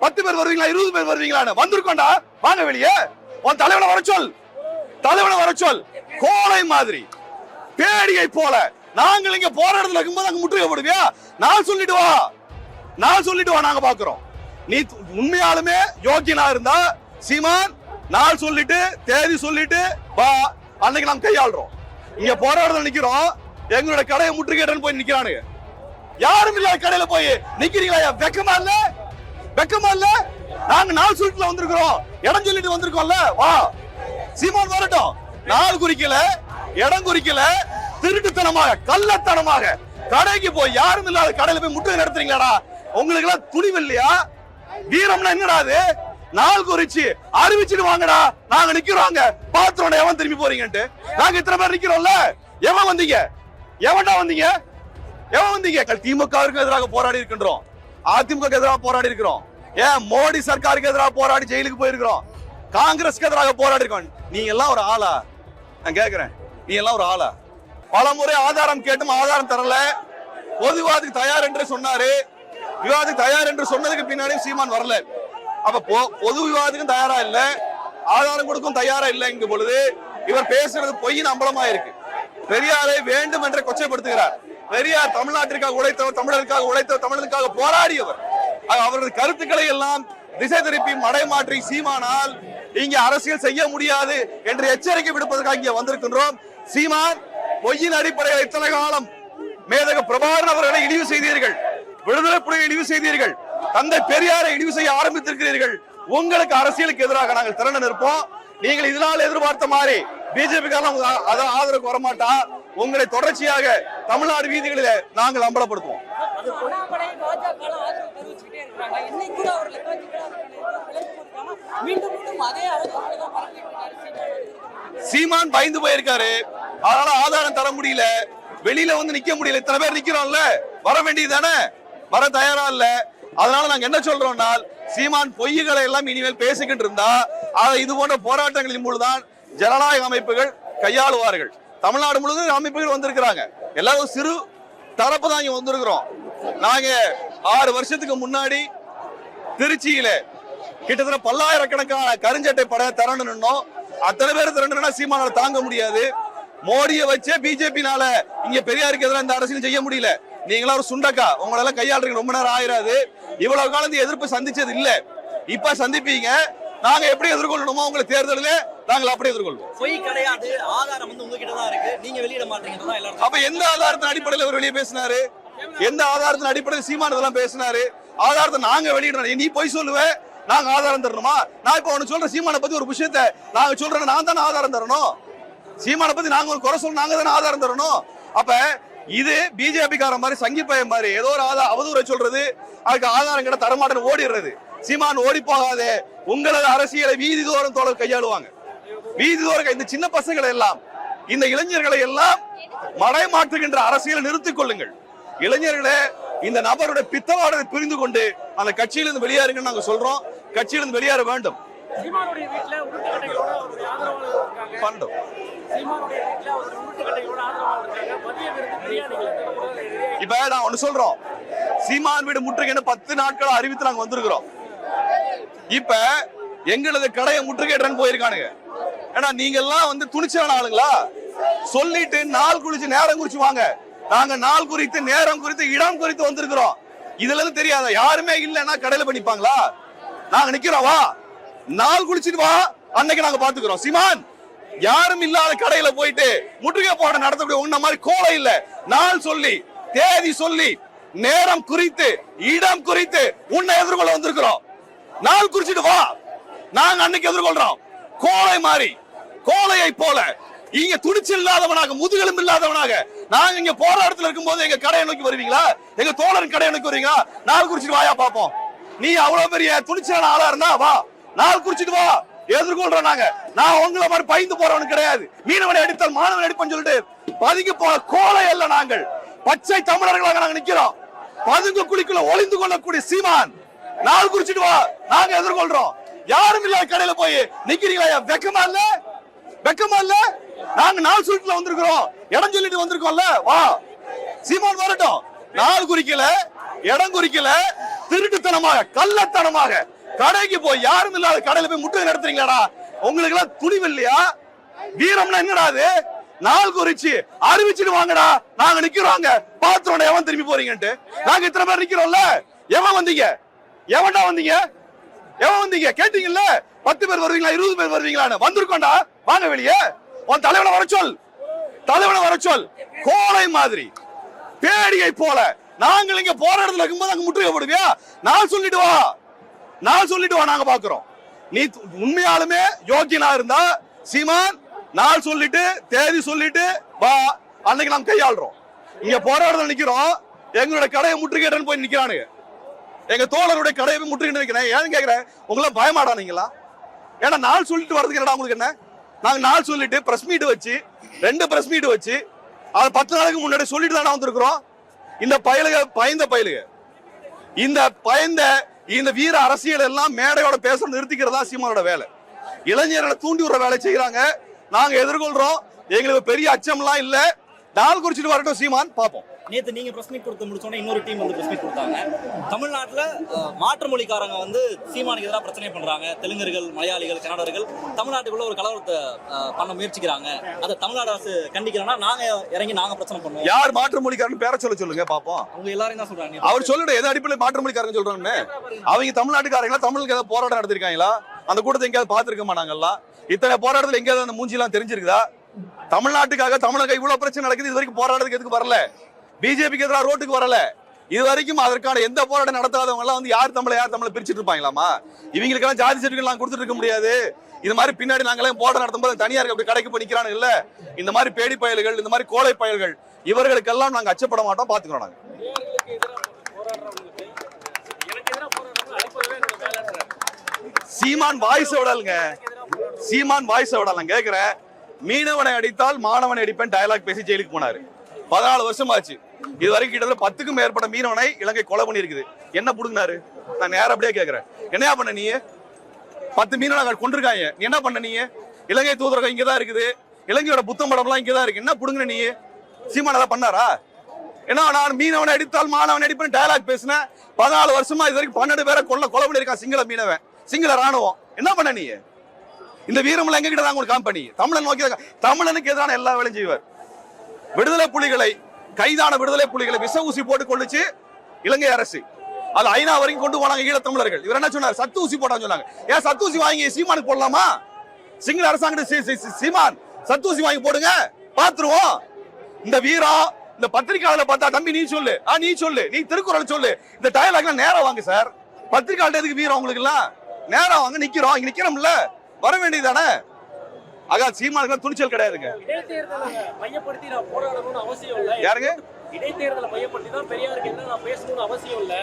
பத்து பேர் வருவீங்களா இருபது பேர் வருவீங்களான்னு? வந்திருக்கோண்டா வாங்க வெளியே. உன் தலைவனை வர சொல். தலைவனை வர சொல். கோலை மாதிரி. பேடியை போல. நாங்கள் இங்க போற இடத்துல இருக்கும்போது அங்க முற்றுகை போடுவியா? நான் சொல்லிட்டு வா. நான் சொல்லிட்டு வா நாங்க பாக்குறோம். நீ உண்மையாலுமே யோக்கியனா இருந்தா சீமான் நாள் சொல்லிட்டு தேதி சொல்லிட்டு வா. அன்னைக்கு நாம் கையாளுறோம். இங்க போற இடத்துல நிக்கிறோம். எங்களோட கடையை முற்றுகையிடன்னு போய் நிக்கிறானுங்க. யாரும் இல்லாத கடையில போய் நிக்கிறீங்களா? வெக்கமா இல்லை? வெக்கமா இல்ல? நாங்க நாள் சொல்லிட்டு வந்திருக்கிறோம். இடம் சொல்லிட்டு வந்திருக்கோம்ல? வா. சீமான் வரட்டும். நாள் குறிக்கல இடம் குறிக்கல திருட்டுத்தனமாக கள்ளத்தனமாக கடைக்கு போய் யாரும் இல்லாத கடையில போய் முட்டு நடத்துறீங்களாடா? உங்களுக்கு எல்லாம் துணிவு இல்லையா? வீரம்னா என்னடா அது? நாள் குறிச்சு அறிவிச்சுட்டு வாங்கடா. நாங்க நிக்கிறோங்க பாத்திரோட எவன் திரும்பி போறீங்கன்ட்டு. நாங்க இத்தனை பேர் நிக்கிறோம்ல? எவன் வந்தீங்க? எவன்டா வந்தீங்க? எவன் வந்தீங்க? திமுகவிற்கு எதிராக போராடி இருக்கின்றோம். அதிமுக எதிராக போராடி இருக்கிறோம். ஏன்? மோடி சர்க்காருக்கு எதிராக போராடி ஜெயிலுக்கு போயிருக்கிறோம். காங்கிரஸ்க்கு எதிராக போராடி இருக்கோம். நீ எல்லாம் ஒரு ஆளா? நான் கேட்கிறேன் நீ எல்லாம் ஒரு ஆளா? பல முறை ஆதாரம் கேட்டும் ஆதாரம் தரல. பொது தயார் என்று சொன்னாரு. விவாதத்துக்கு தயார் என்று சொன்னதுக்கு பின்னாடி சீமான் வரல. அப்ப பொது விவாதத்துக்கும் தயாரா இல்ல? ஆதாரம் கொடுக்கும் தயாரா இல்லைங்க பொழுது இவர் பேசுறது பொய்யின் அம்பலமா இருக்கு பெரியாரை வேண்டும் என்று கொச்சைப்படுத்துகிறார். பெரியார் தமிழ்நாட்டிற்காக உழைத்தவர் தமிழருக்காக உழைத்தவர் தமிழருக்காக போராடியவர். அவரது கருத்துக்களை எல்லாம் திசை திருப்பி மடைமாற்றி சீமானால் இங்கே அரசியல் செய்ய முடியாது என்று எச்சரிக்கை விடுப்பதற்காக இங்கே வந்திருக்கின்றோம். சீமான் பொய்யின் அடிப்படையில் இத்தனை காலம் மேதக பிரபாகரன் அவர்களை இழிவு செய்தீர்கள். விடுதலை புலியை இழிவு செய்தீர்கள். தந்தை பெரியாரை இழிவு செய்ய ஆரம்பித்திருக்கிறீர்கள். உங்களுக்கு அரசியலுக்கு எதிராக நாங்கள் திரண்டு நிற்போம். நீங்கள் இதனால் எதிர்பார்த்த மாதிரி பிஜேபி காரணம் ஆதரவு ஆதரவுக்கு வரமாட்டா உங்களை தொடர்ச்சியாக தமிழ்நாடு வீதிகளிலே நாங்கள் அம்பலப்படுத்துவோம். தான் சீமான். பயந்து போயிருக்காரு. அதனால ஆதாரம் தர முடியல. வெளியில வந்து நிக்க முடியல. இத்தனை பேர் நிக்கிறோம்ல வர வேண்டியதுதானே வர தயாரா இல்ல. அதனால நாங்க என்ன சொல்றோம்னா சீமான் பொய்களை எல்லாம் இனிமேல் பேசிக்கிட்டு இருந்தா அதை இது போன்ற போராட்டங்களின் மூலம்தான் ஜனநாயக அமைப்புகள் கையாளுவார்கள். தமிழ்நாடு முழுவதும் அமைப்புகள் வந்திருக்கிறாங்க. எல்லாரும் சிறு தரப்பு தான் இங்க வந்திருக்கிறோம். நாங்க ஆறு வருஷத்துக்கு முன்னாடி திருச்சியில கிட்டத்தட்ட பல்லாயிரக்கணக்கான கருஞ்சட்டை பட திரண்டு நின்னோம். அத்தனை பேர் திரண்டுனா சீமானால் தாங்க முடியாது. மோடியை வச்சே பிஜேபினால இங்க பெரியாருக்கு எதிராக இந்த அரசியல் செய்ய முடியல. நீங்களா ஒரு சுண்டக்கா. உங்களெல்லாம் கையாளுறீங்க ரொம்ப நேரம் ஆயிராது. இவ்வளவு காலம் இந்த எதிர்ப்பு சந்திச்சது இல்ல. இப்ப சந்திப்பீங்க. நாங்க எப்படி எதிர்கொள்ளணுமோ உங்களை தேர்தலில் நாங்கள் அப்படி எதிர்கொள்வோம். பொய் கிடையாது. ஆதாரம் வந்து உங்ககிட்ட தான் இருக்கு. நீங்க வெளியிட எல்லாரும் அப்ப எந்த ஆதாரத்தின் அடிப்படையில் அவர் வெளியே பேசினாரு? எந்த ஆதாரத்தின் அடிப்படையில் சீமான் இதெல்லாம் பேசினாரு? ஆதாரத்தை நாங்க வெளியிடணும். நீ போய் சொல்லுவ? நாங்க ஆதாரம் தரணுமா? நான் இப்ப உனக்கு சொல்ற சீமானை பத்தி ஒரு விஷயத்த நாங்க சொல்றேன் நான் தானே ஆதாரம் தரணும்? சீமானை பத்தி நாங்க ஒரு குறை சொல்ல நாங்க தானே ஆதாரம் தரணும்? அப்ப இது பிஜேபி கார மாதிரி சங்கி பையன் மாதிரி ஏதோ ஒரு ஆதா அவதூறை சொல்றது அதுக்கு ஆதாரம் கிட்ட தரமாட்டேன்னு ஓடிடுறது. சீமான் ஓடி போகாதே. உங்களது அரசியலை வீதி தோறும் தோழர் கையாளுவாங்க. வீதி தோறும் இந்த சின்ன பசங்களை எல்லாம் இந்த இளைஞர்களை எல்லாம் மடைமாற்றுகின்ற அரசியலை நிறுத்திக் கொள்ளுங்கள். இளைஞர்களே இந்த நபருடைய பித்தவாடத்தை புரிந்து கொண்டு அந்த கட்சியிலிருந்து வெளியேறுங்கன்னு நாங்க சொல்றோம். கட்சியிலிருந்து வெளியேற வேண்டும். தரக்கூடாது இப்ப நான் ஒண்ணு சொல்றோம். சீமான் வீடு முற்றுகைன்னு பத்து நாட்கள் அறிவித்து நாங்க வந்திருக்கிறோம். இப்ப எங்களது கடையை முற்றுகையிடறன்னு போயிருக்கானுங்க. ஏன்னா நீங்க எல்லாம் வந்து துணிச்சலான ஆளுங்களா? சொல்லிட்டு நாள் குறிச்சு நேரம் குறிச்சு வாங்க. நாங்க நாள் குறித்து நேரம் குறித்து இடம் குறித்து வந்திருக்கிறோம். இதுல இருந்து தெரியாத? யாருமே இல்லைன்னா கடையில பண்ணிப்பாங்களா நாங்க நிக்கிறோம் வா. நாள் குளிச்சுட்டு வா. அன்னைக்கு நாங்க பாத்துக்கிறோம். சிமான் யாரும் இல்லாத கடையில போயிட்டு முற்றுகை போட நடத்தக்கூடிய உன்ன மாதிரி கோலை இல்ல. நாள் சொல்லி தேதி சொல்லி நேரம் குறித்து இடம் குறித்து உன்னை எதிர்கொள்ள வந்திருக்கிறோம். நாள் குறிச்சிட்டு வா. நாங்க அன்னைக்கு எதிர்கொள்றோம். கோலை மாதிரி கோலையை போல. இங்க துணிச்சல் இல்லாதவனாக முதுகெலும்பு இல்லாதவனாக நாங்க இங்க போராட்டத்துல இருக்கும்போது எங்க கடையை நோக்கி வருவீங்களா? எங்க தோழன் கடையை நோக்கி வருவீங்களா? நாள் குறிச்சிட்டு வாயா பாப்போம் நீ அவ்வளவு பெரிய துணிச்சலான ஆளா இருந்தா வா. நாள் குறிச்சிட்டு வா. எதிர்கொள்றோம் நாங்க. நான் உங்களை மாதிரி பயந்து போறவனு கிடையாது. மீனவனை அடித்தால் மாணவன் அடிப்பேன்னு சொல்லிட்டு பதுங்கி போன கோலை அல்ல நாங்கள். பச்சை தமிழர்களாக நாங்க நிக்கிறோம். பதுங்கு குழிக்குள்ள ஒளிந்து கொள்ளக்கூடிய சீமான். நாள் குறிச்சிட்டு வா. நாங்க எதிர்கொள்றோம். யாரும் இல்லாத கடையில போய் நிக்கிறீங்களா? வெக்கமா இல்ல? வெக்கமா இல்ல? நாங்க நாள் சுருட்டுல வந்திருக்கிறோம். இடம் சொல்லிட்டு வந்திருக்கோம்ல. வா. சீமான் வரட்டும். நாள் குறிக்கல இடம் குறிக்கல திருட்டுத்தனமாக கள்ளத்தனமாக கடைக்கு போய் யாரும் இல்லாத கடையில போய் முட்டு நடத்துறீங்களாடா? உங்களுக்கு எல்லாம் துணிவு இல்லையா? வீரம்னா என்னடா அது? நாள் குறிச்சு அறிவிச்சுட்டு வாங்கடா. நாங்க நிக்கிறோங்க பாத்துறோம் எவன் திரும்பி போறீங்கன்ட்டு. நாங்க இத்தனை பேர் நிக்கிறோம்ல. எவன் வந்தீங்க? எவன்டா வந்தீங்க? எவன் வந்தீங்க? கேட்டீங்கல்ல? பத்து பேர் வருவீங்களா? இருபது பேர் வருவீங்களான்னு. வந்திருக்கோண்டா வாங்க வெளியே. உன் தலைவனை வர சொல். தலைவனை வர சொல். கோலை மாதிரி. பேடியை போல. நாங்கள் இங்க போராட்டத்துல இருக்கும்போது அங்க முற்றுகைப்படுவியா நான் சொல்லிட்டு வா. நான் சொல்லிட்டு வா நாங்க பாக்குறோம். நீ உண்மையாலுமே யோக்கியனா இருந்தா சீமான் நாள் சொல்லிட்டு தேதி சொல்லிட்டு வா. அன்னைக்கு நாம் கையாளுறோம். இங்க போராட்டத்தில் நிக்கிறோம். எங்களோட கடையை முற்றுகையிடன்னு போய் நிக்கிறானுங்க. எங்க தோழருடைய கடையை போய் முற்றுகிட்டு ஏன்னு கேட்கிறேன் உங்களை பயமாடா நீங்களா? ஏன்னா நாள் சொல்லிட்டு வர்றதுக்கு என்னடா உங்களுக்கு என்ன? நாங்க நாள் சொல்லிட்டு பிரஸ் மீட் வச்சு ரெண்டு பிரஸ் மீட் வச்சு அதை பத்து நாளுக்கு முன்னாடி சொல்லிட்டு தானே வந்திருக்கிறோம். இந்த பயலுக பயந்த பயலுக. இந்த பயந்த இந்த வீர அரசியல் எல்லாம் மேடையோட பேச நிறுத்திக்கிறதா சீமானோட வேலை. இளைஞர்களை தூண்டி விடுற வேலை செய்யறாங்க நாங்க எதிர்கொள்றோம். எங்களுக்கு பெரிய அச்சம்லாம் இல்லை. நாள் குறிச்சிட்டு வரட்டும் சீமான். பார்ப்போம் நேத்து நீங்க பிரஸ் மீட் கொடுத்து முடிச்சோன்னே இன்னொரு டீம் வந்து பிரஸ் மீட் கொடுத்தாங்க. தமிழ்நாட்டுல மாற்று மொழிக்காரங்க வந்து சீமானுக்கு எதிராக பிரச்சனை பண்றாங்க. தெலுங்கர்கள் மலையாளிகள் கன்னடர்கள் தமிழ்நாட்டுக்குள்ள ஒரு கலவரத்தை பண்ண முயற்சிக்கிறாங்க. அதை தமிழ்நாடு அரசு கண்டிக்கிறோம்னா நாங்க இறங்கி நாங்க பிரச்சனை பண்ணுவோம். யார் மாற்று மொழிக்காரன் பேர சொல்ல சொல்லுங்க பாப்போம். அவங்க எல்லாரும் தான் சொல்றாங்க. அவர் சொல்லுட எது அடிப்படையில் மாற்று மொழிக்காரங்க சொல்றாங்கன்னு. அவங்க தமிழ்நாட்டுக்காரங்களா தமிழுக்கு ஏதாவது போராட்டம் நடத்திருக்காங்களா? அந்த கூட்டத்தை எங்கேயாவது பார்த்திருக்க மாட்டாங்களா இத்தனை போராட்டத்துல எங்கேயாவது அந்த மூஞ்சிலாம் தெரிஞ்சிருக்குதா? தமிழ்நாட்டுக்காக தமிழக இவ்வளவு பிரச்சனை நடக்குது இது வரைக்கும் போராட்டத்துக்கு எதுக்கு வரல? பிஜேபிக்கு எதிராக ரோட்டுக்கு வரல. இது வரைக்கும் அதற்கான எந்த போராட்டம் நடத்தாதவங்க எல்லாம் வந்து யார் தமிழை யார் தமிழை பிரிச்சுட்டு இருப்பாங்களாமா இவங்களுக்கெல்லாம் ஜாதி சர்டிஃபிகேட் எல்லாம் கொடுத்துட்டு இருக்க முடியாது. இது மாதிரி பின்னாடி நாங்களே போராட்டம் நடத்தும்போது தனியார் அப்படி கடைக்கு போய் இல்ல? இந்த மாதிரி பேடி பயல்கள் இந்த மாதிரி கோலை பயல்கள் இவர்களுக்கெல்லாம் நாங்க அச்சப்பட மாட்டோம் பாத்துக்கிறோம் நாங்க. சீமான் வாய்ஸ் விடலுங்க. சீமான் வாய்ஸ் விடலாம் கேக்குறேன். மீனவனை அடித்தால் மாணவனை அடிப்பேன் டயலாக் பேசி ஜெயிலுக்கு போனாரு. பதினாலு வருஷம் ஆச்சு இது வரைக்கும் கிட்டத்தட்ட பத்துக்கும் மேற்பட்ட மீனவனை இலங்கை கொலை பண்ணியிருக்குது. என்ன புடுங்கினாரு? நான் நேரம் அப்படியே கேட்குறேன் என்னையா பண்ண நீ? பத்து மீனவனை கொண்டிருக்காங்க நீ என்ன பண்ண நீ? இலங்கை தூதரகம் இங்கதான் இருக்குது. இலங்கையோட புத்தம் படம்லாம் இங்கதான் இருக்கு. என்ன புடுங்கின நீ? சீமான பண்ணாரா? ஏன்னா நான் மீனவனை அடித்தால் மாணவனை அடிப்பேன் டயலாக் பேசினேன். பதினாலு வருஷமா இது வரைக்கும் பன்னெண்டு பேரை கொள்ள கொலை பண்ணியிருக்கான் சிங்கள மீனவன். சிங்கள ராணுவம் என்ன பண்ண நீ? இந்த வீரமலை எங்க கிட்ட தான் உங்களுக்கு காம்பெனி தமிழன் நோக்கி தமிழனுக்கு எதிரான எல்லா வேலையும் செய்வார். விடுதலை புலிகளை கைதான விடுதலை புலிகளை விச ஊசி போட்டு கொண்டுச்சு இலங்கை அரசு. அது ஐநா வரைக்கும் கொண்டு போனாங்க ஈழத்தமிழர்கள் இவர் என்ன சொன்னார்? சத்து ஊசி போட்டான்னு சொன்னாங்க. ஏன் சத்து ஊசி வாங்கி சீமானுக்கு போடலாமா? சிங்கள அரசாங்கத்து சீமான் சத்து ஊசி வாங்கி போடுங்க பாத்துருவோம். இந்த வீரா இந்த பத்திரிகையாளர் பார்த்தா தம்பி நீ சொல்லு. ஆ நீ சொல்லு. நீ திருக்குறள் சொல்லு. இந்த டயலாக்லாம் நேரம் வாங்க சார் பத்திரிகையாளர் எதுக்கு வீரம் உங்களுக்கு எல்லாம்? நேரம் வாங்க நிக்கிறோம். இங்க நிக்கிறோம்ல. வர வேண்டியதானே ஆகா சீமானுக்கு துணிச்சல் கிடையாதுங்க. யாருங்க? இடைத்தேர்தலை மையப்படுத்தி தான் பெரியாருக்கு என்ன நான் பேசணும்னு அவசியம் இல்லை.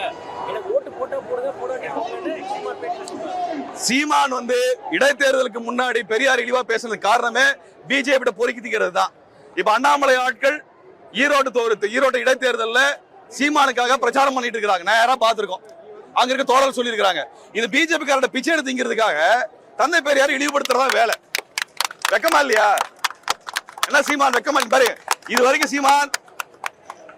எனக்கு ஓட்டு போட்டா போடுங்க போடாட்டி போடுங்கன்னு சீமான் வந்து இடைத்தேர்தலுக்கு முன்னாடி பெரியார் இழிவா பேசுனதுக்கு காரணமே பிஜேபி பொறுக்கிக்கிறது தான். இப்ப அண்ணாமலை ஆட்கள் ஈரோடு தோறுத்து ஈரோடு இடைத்தேர்தல்ல சீமானுக்காக பிரச்சாரம் பண்ணிட்டு இருக்காங்க நேரா பார்த்திருக்கோம்? அங்க இருக்க தோழர் சொல்லியிருக்காங்க இது பிஜேபி காரட பிச்சை எடுத்துங்கிறதுக்காக தந்தை பெரியார் இழிவுபடுத்துறதா வேலை. வெக்கமா இல்லையா? என்ன சீமான் வெக்கமா பாரு இது வரைக்கும் சீமான்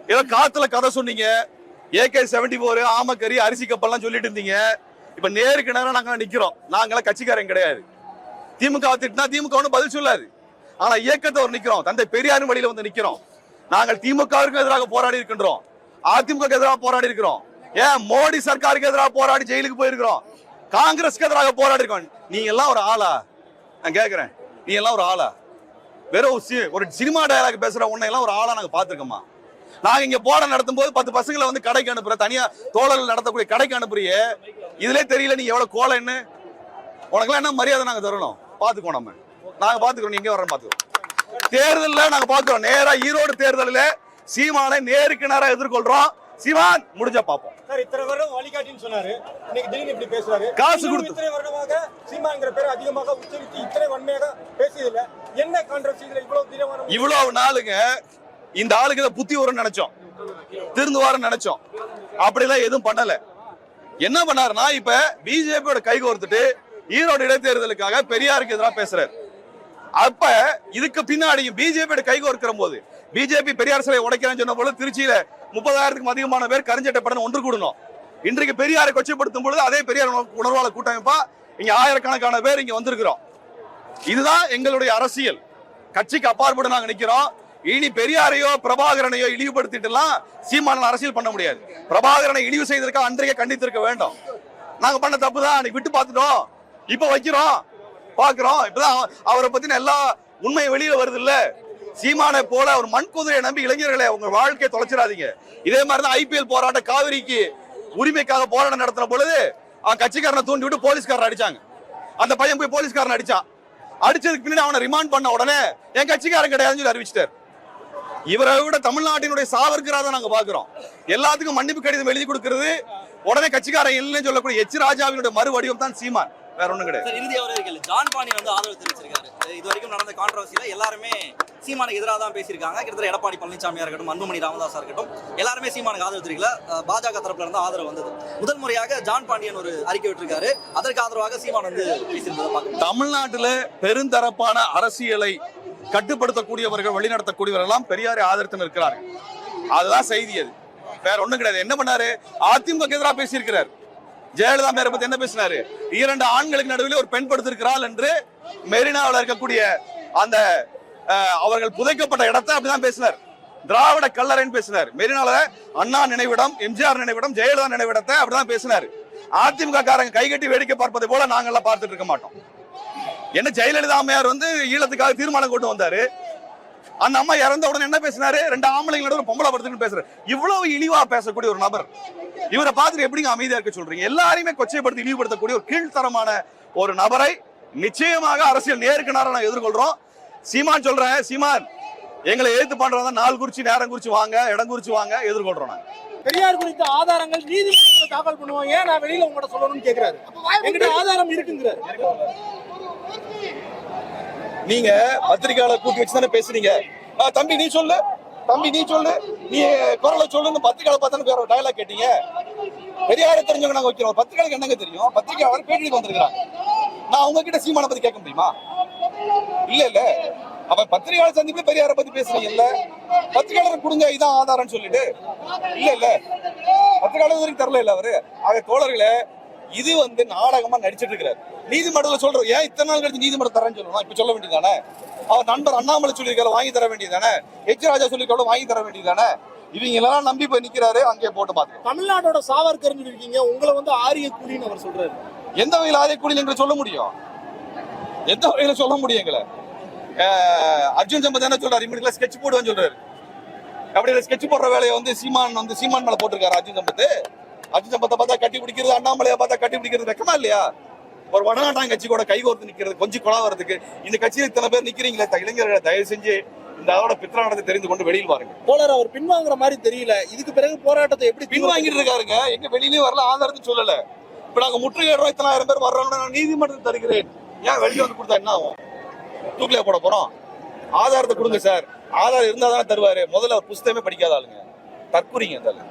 ஏதோ காத்துல கதை சொன்னீங்க. ஏகே செவன்டி போர் ஆமக்கறி அரிசி கப்பல்லாம் சொல்லிட்டு இருந்தீங்க. இப்ப நேருக்கு நேரம் நாங்க நிக்கிறோம். நாங்களாம் கட்சிக்காரங்க கிடையாது. திமுக திட்டினா திமுக ஒன்றும் பதில் சொல்லாது. ஆனா இயக்கத்தை ஒரு நிக்கிறோம். தந்தை பெரியாரும் வழியில வந்து நிக்கிறோம். நாங்கள் திமுகவிற்கு எதிராக போராடி இருக்கின்றோம். அதிமுக எதிராக போராடி இருக்கிறோம். ஏன்? மோடி சர்க்காருக்கு எதிராக போராடி ஜெயிலுக்கு போயிருக்கிறோம். காங்கிரஸ்க்கு எதிராக போராடி இருக்கோம். நீங்க எல்லாம் ஒரு ஆளா? நான் கேக்குறேன். நீ எல்லாம் ஒரு ஆளா? வெறும் ஒரு சி- ஒரு சினிமா டயலாக் பேசுற உன்னை எல்லாம் ஒரு ஆளா நாங்க பாத்துருக்கோமா நாங்க இங்க போட நடத்தும் போது பத்து பசங்களை வந்து கடைக்கு அனுப்புற தனியா தோழர்கள் நடத்தக்கூடிய கடைக்கு அனுப்புறியே? இதுல தெரியல நீ எவ்வளவு கோலைன்னு உனக்கெல்லாம் என்ன மரியாதை நாங்க தரணும்? பாத்துக்கோ நம்ம. நாங்க பாத்துக்கிறோம் நீங்க வர பாத்துக்கிறோம் தேர்தலில் நாங்க பாக்குறோம் நேரா ஈரோடு தேர்தலில் சீமானை நேருக்கு நேரா எதிர்கொள்றோம். சீமான் முடிஞ்சா பாப்போம் சார் இத்தனை வருடம் வழிகாட்டின்னு சொன்னாரு. இன்னைக்கு திடீர்னு இப்படி பேசுறாரு. காசு கொடுத்து. இத்தனை வருடமாக சீமாங்கிற பேர் அதிகமாக உச்சரித்து இத்தனை வன்மையாக பேசியதில்ல. என்ன கான்ட்ரவர்சி இதுல இவ்வளவு தீவிரமான இவ்வளவு நாளுங்க இந்த ஆளுக்கு இதை புத்தி வரும்னு நினைச்சோம். திருந்துவாருன்னு நினைச்சோம். அப்படிலாம் எதுவும் பண்ணல. என்ன பண்ணாருன்னா இப்ப பிஜேபியோட கை கோர்த்துட்டு ஈரோடு இடைத்தேர்தலுக்காக பெரியாருக்கு எதிராக பேசுறாரு. அப்ப இதுக்கு பின்னாடியும் பிஜேபியோட கை கோர்க்கிற போது பிஜேபி பெரியார் சிலை உடைக்கிறேன்னு சொன்ன போல திருச்சியில முப்பதாயிரத்துக்கும் அதிகமான பேர் கருஞ்சட்டப்படன் ஒன்று கூடணும். இன்றைக்கு பெரியாரை கொச்சைப்படுத்தும் பொழுது அதே பெரியார் உணர்வாளர் கூட்டமைப்பா இங்க ஆயிரக்கணக்கான பேர் இங்க வந்திருக்கிறோம். இதுதான் எங்களுடைய அரசியல். கட்சிக்கு அப்பாற்பட்டு நாங்க நிக்கிறோம். இனி பெரியாரையோ பிரபாகரனையோ இழிவுபடுத்திட்டுலாம் சீமானன் அரசியல் பண்ண முடியாது. பிரபாகரனை இழிவு செய்திருக்க அன்றைய கண்டித்திருக்க வேண்டும். நாங்க பண்ண தப்பு தான் விட்டு பார்த்துட்டோம். இப்ப வைக்கிறோம். பாக்குறோம் இப்பதான் அவரை பத்தின எல்லா உண்மை வெளியில வருது இல்ல சீமானை போல ஒரு மண் குதிரையை நம்பி இளைஞர்களை உங்க வாழ்க்கையை தொலைச்சிடாதீங்க. இதே மாதிரி தான் ஐபிஎல் போராட்ட காவிரிக்கு உரிமைக்காக போராட்டம் நடத்தின பொழுது அவன் கட்சிக்காரனை தூண்டி விட்டு போலீஸ்காரன் அடிச்சாங்க. அந்த பையன் போய் போலீஸ்காரன் அடிச்சான். அடிச்சதுக்கு பின்னாடி அவனை ரிமாண்ட் பண்ண உடனே என் கட்சிக்காரன் கிடையாதுன்னு சொல்லி அறிவிச்சிட்டார். இவரை விட தமிழ்நாட்டினுடைய சாவர்கரா தான் நாங்க பாக்குறோம் எல்லாத்துக்கும் மன்னிப்பு கடிதம் எழுதி கொடுக்கிறது உடனே கட்சிக்காரன் இல்லைன்னு சொல்லக்கூடிய எச் ராஜாவினுடைய மறுவடிவம் தான் சீமான். வேற ஒண்ணும் கிடையாது. சார் இறுதியாக ஒரு கேள்வி ஜான் பாண்டியன் வந்து ஆதரவு தெரிவிச்சிருக்காரு. இது வரைக்கும் நடந்த கான்ட்ரவர்சியில எல்லாருமே சீமானுக்கு எதிராக தான் பேசியிருக்காங்க. கிட்டத்தட்ட எடப்பாடி பழனிசாமியா இருக்கட்டும் அன்புமணி ராமதாஸா இருக்கட்டும் எல்லாருமே சீமானுக்கு ஆதரவு தெரிவிக்கல. அஹ் பாஜக தரப்புல இருந்து ஆதரவு வந்தது. முதல் முறையாக ஜான் பாண்டியன் ஒரு அறிக்கை விட்டிருக்காரு. அதற்கு ஆதரவாக சீமான் வந்து பேசியிருந்ததை பார்க்கணும். தமிழ்நாட்டில் பெருந்தரப்பான அரசியலை கட்டுப்படுத்தக்கூடியவர்கள் வழிநடத்தக்கூடியவர்கள் எல்லாம் பெரியாரை ஆதரித்து நிற்கிறார்கள். அதுதான் செய்தி அது. வேற ஒண்ணும் கிடையாது. என்ன பண்ணாரு? அதிமுக எதிராக பேசியிருக்கிறார். ஜெயலலிதா மேரை பத்தி என்ன பேசினாரு? இரண்டு ஆண்களுக்கு நடுவில் ஒரு பெண் படுத்திருக்கிறாள் என்று மெரினாவில் இருக்கக்கூடிய அந்த அவர்கள் புதைக்கப்பட்ட இடத்தை அப்படிதான் பேசினார். திராவிட கல்லறைன்னு பேசினார். மெரினால அண்ணா நினைவிடம் எம்ஜிஆர் நினைவிடம் ஜெயலலிதா நினைவிடத்தை அப்படிதான் பேசினார். அதிமுக காரங்க கைகட்டி வேடிக்கை பார்ப்பதை போல நாங்கெல்லாம் பார்த்துட்டு இருக்க மாட்டோம். என்ன ஜெயலலிதா அம்மையார் வந்து ஈழத்துக்காக தீர்மானம் கொண்டு வந்தாரு. அந்த அம்மா இறந்த உடனே என்ன பேசினாரு? ரெண்டு ஆம்பளைங்களோட ஒரு பொம்பளை படுத்துன்னு பேசுறாரு. இவ்வளவு இழிவா பேசக்கூடிய ஒரு நபர். இவரை பார்த்துட்டு எப்படிங்க அமைதியா இருக்க சொல்றீங்க? எல்லாரையுமே கொச்சைப்படுத்தி இழிவுபடுத்தக்கூடிய ஒரு கீழ்த்தரமான ஒரு நபரை நிச்சயமாக அரசியல் நேருக்கு நேரம் நான் எதிர்கொள்றோம். சீமான் சொல்றேன் சீமான் எங்களை எதிர்த்து பண்றதா நாள் குறிச்சு நேரம் குறிச்சு வாங்க இடம் குறிச்சு வாங்க எதிர்கொள்றோம் நாங்க. பெரியார் குறித்த ஆதாரங்கள் நீதிமன்றத்தில் தாக்கல் பண்ணுவோம். ஏன் நான் வெளியில உங்கள்கிட்ட சொல்லணும்னு கேக்குறாரு? எங்கிட்ட ஆதாரம் இருக்குங்கிறாரு. நீங்க பத்திரிகையாளர் கூட்டி வச்சு தானே பேசுறீங்க. ஆ, தம்பி நீ சொல்லு. தம்பி நீ சொல்லு. நீ குரலை சொல்லுன்னு பத்திரிகையாளர் பார்த்தானு வேற டயலாக் கேட்டீங்க. பெரியாரை தெரிஞ்சவங்க நாங்க வைக்கிறோம். பத்திரிகைக்கு என்னங்க தெரியும்? பத்திரிகையாளர் பேட்டிக்கு வந்திருக்கிறாங்க. நான் உங்ககிட்ட சீமான பத்தி கேட்க முடியுமா? இல்ல இல்ல. அப்ப பத்திரிகையாளர் சந்திப்பு பெரியார பத்தி பேசுறீங்க இல்ல? பத்திரிகையாளர் கொடுங்க இதான் ஆதாரம்னு சொல்லிட்டு. இல்ல இல்ல. பத்திரிகையாளர் வரைக்கும் தரல இல்ல அவரு. ஆக தோழர்களே இது வந்து நாடகமா நடிச்சிட்டு இருக்கிறார். நீதிமன்றத்துல சொல்றோம் ஏன் இத்தனை நாள் கழிச்சு நீதிமன்றம் தரேன்னு சொல்லணும் இப்ப சொல்ல வேண்டியதானே அவர் நண்பர் அண்ணாமலை சொல்லியிருக்காரு வாங்கி தர வேண்டியதானே எச் ராஜா சொல்லியிருக்காரு வாங்கி தர வேண்டியதானே இவங்க எல்லாம் நம்பி போய் நிக்கிறாரு அங்கே போட்டு பாத்துக்கோ தமிழ்நாட்டோட சாவர்கர்னு இருக்கீங்க உங்களை வந்து ஆரிய கூலின்னு அவர் சொல்றாரு. எந்த வகையில் ஆதை கூலி என்று சொல்ல முடியும்? எந்த வகையில சொல்ல முடியும் எங்களை? அர்ஜுன் சம்பத் என்ன சொல்றாரு? இம்மீடியட்ல ஸ்கெட்ச் போடுவேன்னு சொல்றாரு. அப்படி ஸ்கெட்ச் போடுற வேலையை வந்து சீமான் வந்து சீமான் மேல போட்டிருக்காரு அர்ஜுன் சம்பத் அர்ஜுன் சம்பத்தை பார்த்தா கட்டி பிடிக்கிறது அண்ணாமலையை பார்த்தா கட்டி பிடிக்கிறது வெக்கமா இல்லையா? ஒரு வடநாட்டாங்க கட்சி கூட கைகோர்த்து நிக்கிறது கொஞ்சம் கொலா வரதுக்கு இந்த கட்சியில இத்தனை பேர் நிக்கிறீங்களே இளைஞர்களை தயவு செஞ்சு இந்த அதோட பித்ரானத்தை தெரிந்து கொண்டு வெளியில் வாருங்க. போலர் அவர் பின்வாங்குற மாதிரி தெரியல. இதுக்கு பிறகு போராட்டத்தை எப்படி பின்வாங்கிட்டு இருக்காருங்க. எங்க வெளியிலயும் வரல ஆதாரத்தை சொல்லல. இப்ப நாங்க முற்றுகையிடுறோம் இத்தனாயிரம் பேர் வர்றோம்னு நான் நீதிமன்றத்தில் தருகிறேன். ஏன் வெளியே வந்து கொடுத்தா என்ன ஆகும்? தூக்கில போட போறோம். ஆதாரத்தை கொடுங்க சார். ஆதாரம் இருந்தா தானே தருவாரு. முதல்ல அவர் புஸ்தகமே படிக்காத ஆளுங்க. தற்குறிங்க ஆளு.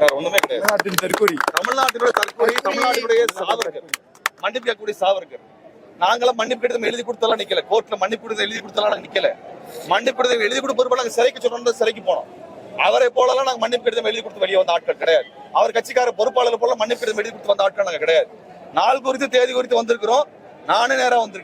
வேற ஒண்ணுமே கிடையாது. தமிழ்நாட்டின் தற்கொலை. தமிழ்நாட்டினுடைய தற்கொலை தமிழ்நாட்டினுடைய சாவர்கர் மன்னிப்பு கேட்கக்கூடிய சாவர்கர் நாங்களாம் மன்னிப்பு கடிதம் எழுதி கொடுத்தலாம் நிக்கல. கோர்ட்ல மன்னிப்பு கடிதம் எழுதி கொடுத்தலாம் நாங்க நிக்கல. மன்னிப்பு கடிதம் எழுதி கொடுப்ப நாங்க சிறைக்கு சொல்லணும் சிறைக்கு போனோம். அவரை போலலாம் நாங்க மன்னிப்பு கடிதம் எழுதி கொடுத்து வெளியே வந்த ஆட்கள் கிடையாது. அவர் கட்சிக்கார பொறுப்பாளர் போல மன்னிப்பு கடிதம் எழுதி கொடுத்து வந்த ஆட்கள் நாங்க கிடையாது. நாள் குறித்து தேதி குறித்து வந்திருக்கிறோம். நானே நேரம் வந்திருக்கேன்